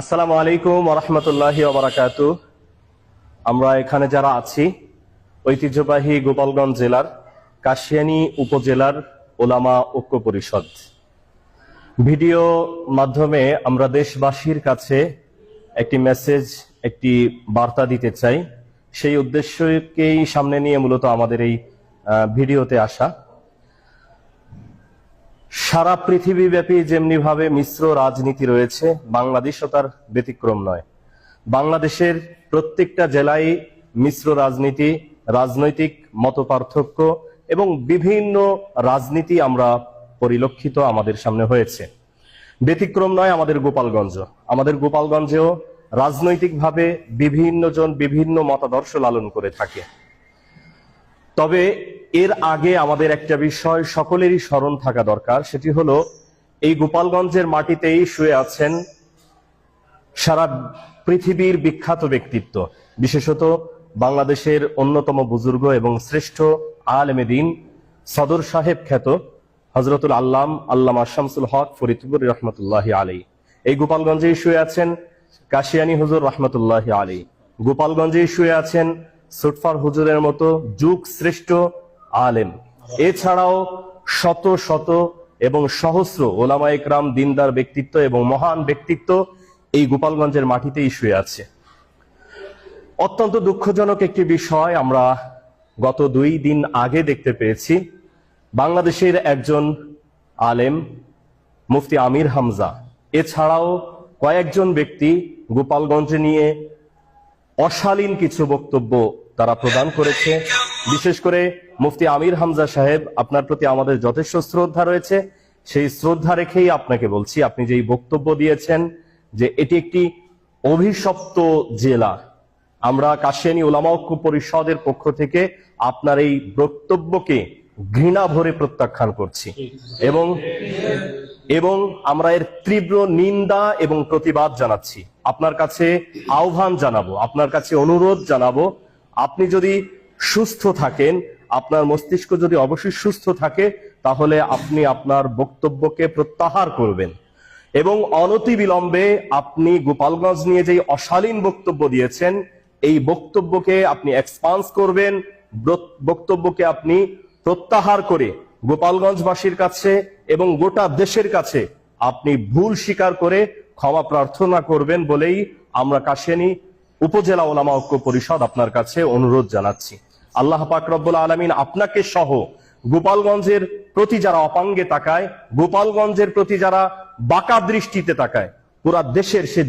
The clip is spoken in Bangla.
আসসালামু আলাইকুম রহমতুল্লাহি ওবরাকাত আমরা এখানে যারা আছি, ঐতিহ্যবাহী গোপালগঞ্জ জেলার কাশিয়ানী উপজেলার ওলামা ঐক্য পরিষদ। ভিডিও মাধ্যমে আমরা দেশবাসীর কাছে একটি মেসেজ, একটি বার্তা দিতে চাই। সেই উদ্দেশ্যকেই সামনে নিয়ে মূলত আমাদের এই ভিডিওতে আসা। সারা পৃথিবীব্যাপী যেমনি ভাবে মিশ্র রাজনীতি রয়েছে, বাংলাদেশও তার ব্যতিক্রম নয়। বাংলাদেশের প্রত্যেকটা জেলায় মিশ্র রাজনীতি, রাজনৈতিক মতপার্থক্য এবং বিভিন্ন রাজনীতি আমরা পরিলক্ষিত আমাদের সামনে হয়েছে। ব্যতিক্রম নয় আমাদের গোপালগঞ্জ। আমাদের গোপালগঞ্জেও রাজনৈতিকভাবে বিভিন্ন জন বিভিন্ন মতাদর্শ লালন করে থাকে। তবে এর আগে আমাদের একটা বিষয় সকলেরই স্মরণ থাকা দরকার, সেটি হলো এই গোপালগঞ্জের মাটিতেই শুয়ে আছেন সারা পৃথিবীর বিখ্যাত ব্যক্তিত্ব, বিশেষত বাংলাদেশের অন্যতম বুজুর্গ এবং শ্রেষ্ঠ আলেমে দিন সদর সাহেব খ্যাত হজরতুল আল্লাম আল্লামা শামসুল হক ফরিদপুর রহমতুল্লাহ আলী এই গোপালগঞ্জেই শুয়ে আছেন কাশিয়ানী হুজুর রহমতুল্লাহ আলী গোপালগঞ্জেই শুয়ে আছেন সুটফার হুজুরের মতো যুগ শ্রেষ্ঠ আলেম। এছাড়াও শত শত এবং সহস্র ওলামা একরাম, দিনদার ব্যক্তিত্ব এবং মহান ব্যক্তিত্ব এই গোপালগঞ্জের মাটিতেই শুয়ে আছে। অত্যন্ত দুঃখজনক একটি বিষয় আমরা গত দুই দিন আগে দেখতে পেয়েছি। বাংলাদেশের একজন আলেম, মুফতি আমির হামজা। এছাড়াও কয়েকজন ব্যক্তি গোপালগঞ্জে নিয়ে অশালীন কিছু বক্তব্য তারা প্রদান করেছে। বিশেষ করে মুফতি আমির হামজা সাহেব, আপনার প্রতি আমাদের যথেষ্ট শ্রদ্ধা রয়েছে। সেই শ্রদ্ধা রেখেই আপনাকে বলছি, আপনি যেই বক্তব্য দিয়েছেন যে এটি একটি অভিশপ্ত জেলা, আমরা কাশিয়ানী ওলামা ঐক্য পরিষদের পক্ষ থেকে আপনার এই বক্তব্যকে ঘৃণা ভরে প্রত্যাখ্যান করছি। এবং এবং আমরা এর তীব্র নিন্দা এবং প্রতিবাদ জানাচ্ছি। আপনার কাছে আহ্বান জানাব, আপনার কাছে অনুরোধ জানাব আপনি যদি সুস্থ থাকেন, আপনার মস্তিষ্ক যদি অবশ্যই সুস্থ থাকে, তাহলে আপনি আপনার বক্তব্যকে প্রত্যাহার করবেন। এবং অনতি বিলম্বে আপনি গোপালগঞ্জ নিয়ে যে অশালীন বক্তব্য দিয়েছেন, এই বক্তব্যকে আপনি এক্সপান্স করবেন বক্তব্যকে আপনি প্রত্যাহার করে গোপালগঞ্জবাসীর কাছে এবং গোটা দেশের কাছে আপনি ভুল স্বীকার করে ক্ষমা প্রার্থনা করবেন বলেই আমরা কাশিয়ানী উপজেলা ওলামা ঐক্য পরিষদ আপনার কাছে অনুরোধ জানাচ্ছি। আল্লাহ পাক রব্বুল আলমিন আপনাকে সহ গোপালগঞ্জের প্রতি যারা অপাঙ্গে তাকায়, গোপালগঞ্জের প্রতি যারা বাঁকা দৃষ্টিতে তাকায়, পুরা দেশের সে